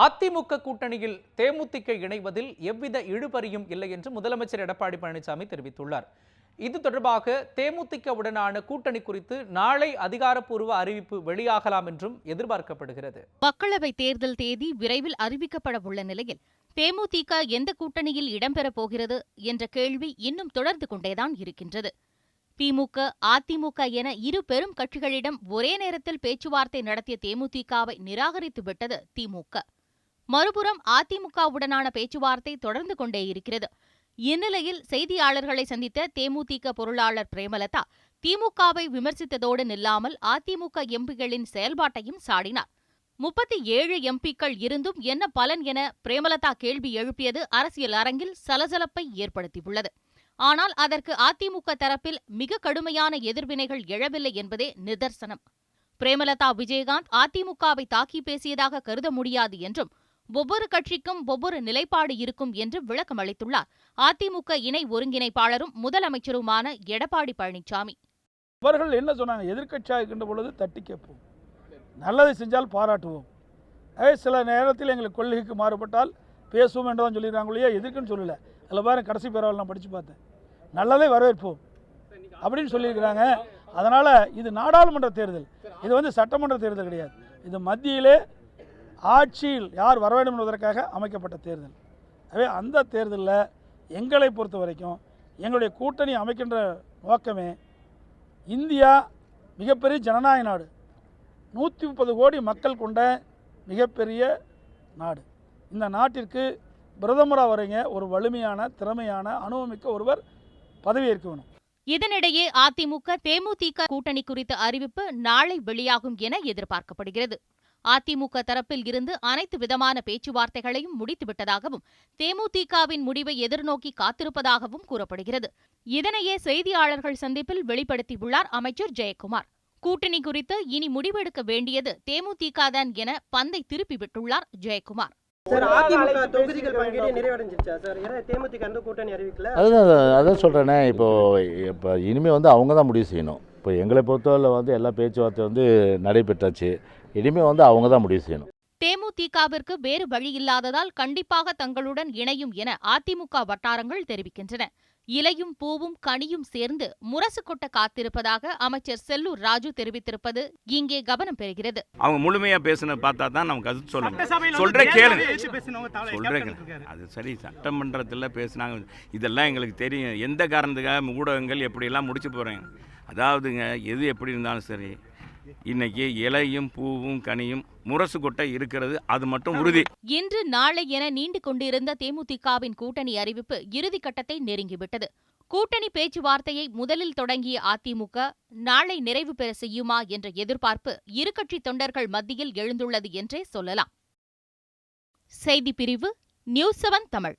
அதிமுக கூட்டணியில் தேமுதிக இணைவதில் எவ்வித இழுபறியும் இல்லை என்று முதலமைச்சர் எடப்பாடி பழனிசாமி தெரிவித்துள்ளார். இது தொடர்பாக தேமுதிகவுடனான கூட்டணி குறித்து நாளை அதிகாரப்பூர்வ அறிவிப்பு வெளியாகலாம் என்றும் எதிர்பார்க்கப்படுகிறது. மக்களவை தேர்தல் தேதி விரைவில் அறிவிக்கப்பட உள்ள நிலையில் தேமுதிக எந்த கூட்டணியில் இடம்பெறப் போகிறது என்ற கேள்வி இன்னும் தொடர்ந்து கொண்டேதான் இருக்கின்றது. திமுக அதிமுக என இரு பெரும் கட்சிகளிடம் ஒரே நேரத்தில் பேச்சுவார்த்தை நடத்திய தேமுதிகவை நிராகரித்துவிட்டது திமுக. மறுபுறம் அதிமுகவுடனான பேச்சுவார்த்தை தொடர்ந்து கொண்டே இருக்கிறது. இந்நிலையில் செய்தியாளர்களை சந்தித்த தேமுதிக பொருளாளர் பிரேமலதா திமுகவை விமர்சித்ததோடு நில்லாமல் அதிமுக எம்பிகளின் செயல்பாட்டையும் சாடினார். முப்பத்தி ஏழு எம்பிக்கள் இருந்தும் என்ன பலன் என பிரேமலதா கேள்வி எழுப்பியது அரசியல் அரங்கில் சலசலப்பை ஏற்படுத்தியுள்ளது. ஆனால் அதற்கு அதிமுக தரப்பில் மிக கடுமையான எதிர்வினைகள் எழவில்லை என்பதே நிதர்சனம். பிரேமலதா விஜயகாந்த் அதிமுகவை தாக்கி பேசியதாக கருத முடியாது என்றும் ஒவ்வொரு கட்சிக்கும் ஒவ்வொரு நிலைப்பாடு இருக்கும் என்று விளக்கம் அளித்துள்ளார். அதிமுக இணை ஒருங்கிணைப்பாளரும் முதலமைச்சருமான எடப்பாடி பழனிசாமி. அவர்கள் என்ன சொன்னாங்க? எதிர்க்கட்சியாக இருக்கின்ற பொழுது தட்டி கேட்போம். நல்லதை செஞ்சால் பாராட்டுவோம். சில நேரத்தில் எங்களுக்கு கொள்கைக்கு மாறுபட்டால் பேசுவோம் என்று தான் சொல்லிடுறாங்க இல்லையா எதிர்க்குன்னு சொல்லலை. அதில் பாருங்க கடைசி பேரவல் நான் படித்து பார்த்தேன். நல்லதை வரவேற்போம் அப்படின்னு சொல்லியிருக்கிறாங்க. அதனால் இது நாடாளுமன்ற தேர்தல். இது வந்து சட்டமன்ற தேர்தல் கிடையாது. இது மத்தியிலே ஆட்சியில் யார் வர வேண்டும் என்பதற்காக அமைக்கப்பட்ட தேர்தல். எனவே அந்த தேர்தலில் எங்களை பொறுத்த வரைக்கும் எங்களுடைய கூட்டணி அமைக்கின்ற நோக்கமே இந்தியா மிகப்பெரிய ஜனநாயக நாடு. நூற்றி முப்பது கோடி மக்கள் கொண்ட மிகப்பெரிய நாடு. இந்த நாட்டிற்கு பிரதமராக வரீங்க ஒரு வலிமையான திறமையான அனுபவமிக்க ஒருவர் பதவியேற்க வேணும். இதனிடையே அதிமுக தேமுதிக கூட்டணி குறித்த அறிவிப்பு நாளை வெளியாகும் என எதிர்பார்க்கப்படுகிறது. அதிமுக தரப்பில் இருந்து அனைத்து விதமான பேச்சுவார்த்தைகளையும் முடித்துவிட்டதாகவும் தேமுதிகவின் முடிவை எதிர்நோக்கி காத்திருப்பதாகவும் கூறப்படுகிறது. இதனையே செய்தியாளர்கள் சந்திப்பில் வெளிப்படுத்தியுள்ளார் அமைச்சர் ஜெயக்குமார். கூட்டணி குறித்து இனி முடிவெடுக்க வேண்டியது தேமுதிக தான் என பந்தை திருப்பி விட்டுள்ளார் ஜெயக்குமார். சார் அதிமுக தொகுதிகள் பங்கீடு நிறைவடைஞ்சிருச்சா சார்? ஏன்னா தேமுதிக அந்த கூட்டணி அறிவிக்கல. அதுதான் அதான் அதான் சொல்கிறேனே இப்போ இப்போ இனிமேல் வந்து அவங்க தான் முடிவு செய்யணும். இப்போ எங்களை பொறுத்தவரை வந்து எல்லா பேச்சுவார்த்தை வந்து நடைபெற்றாச்சு. இனிமேல் வந்து அவங்க தான் முடிவு செய்யணும். தேமுதிகவிற்கு வேறு வழி இல்லாததால் கண்டிப்பாக தங்களுடன் இணையும் என அதிமுக வட்டாரங்கள் தெரிவிக்கின்றன. இலையும் பூவும் கனியும் சேர்ந்து முரசு கொட்ட காத்திருப்பதாக அமைச்சர் செல்லூர் ராஜு தெரிவித்திருப்பது இங்கே கவனம் பெறுகிறது. அவங்க முழுமையா பேசுனத பார்த்தா தான் நமக்கு அது சொல்லணும் சொல்றேன் கேளுங்க. சொல்றேன் அது சரி சட்டமன்றத்தில் பேசுனாங்க. இதெல்லாம் எங்களுக்கு தெரியும். எந்த காரணத்துக்காக ஊடகங்கள் எப்படியெல்லாம் முடிச்சு போகிறேன் அதாவதுங்க எது எப்படி இருந்தாலும் சரி இன்னைக்கு இலையும் பூவும் கனியும் முரசு கொட்டை இருக்கிறது அது மட்டும் உறுதி. இன்று நாளை என நீண்டு கொண்டிருந்த தேமுதிகவின் கூட்டணி அறிவிப்பு இறுதிக்கட்டத்தை நெருங்கிவிட்டது. கூட்டணி பேச்சுவார்த்தையை முதலில் தொடங்கிய அதிமுக நாளை நிறைவு பெற செய்யுமா என்ற எதிர்பார்ப்பு இரு கட்சி தொண்டர்கள் மத்தியில் எழுந்துள்ளது என்றே சொல்லலாம். செய்திப் பிரிவு நியூஸ் செவன் தமிழ்.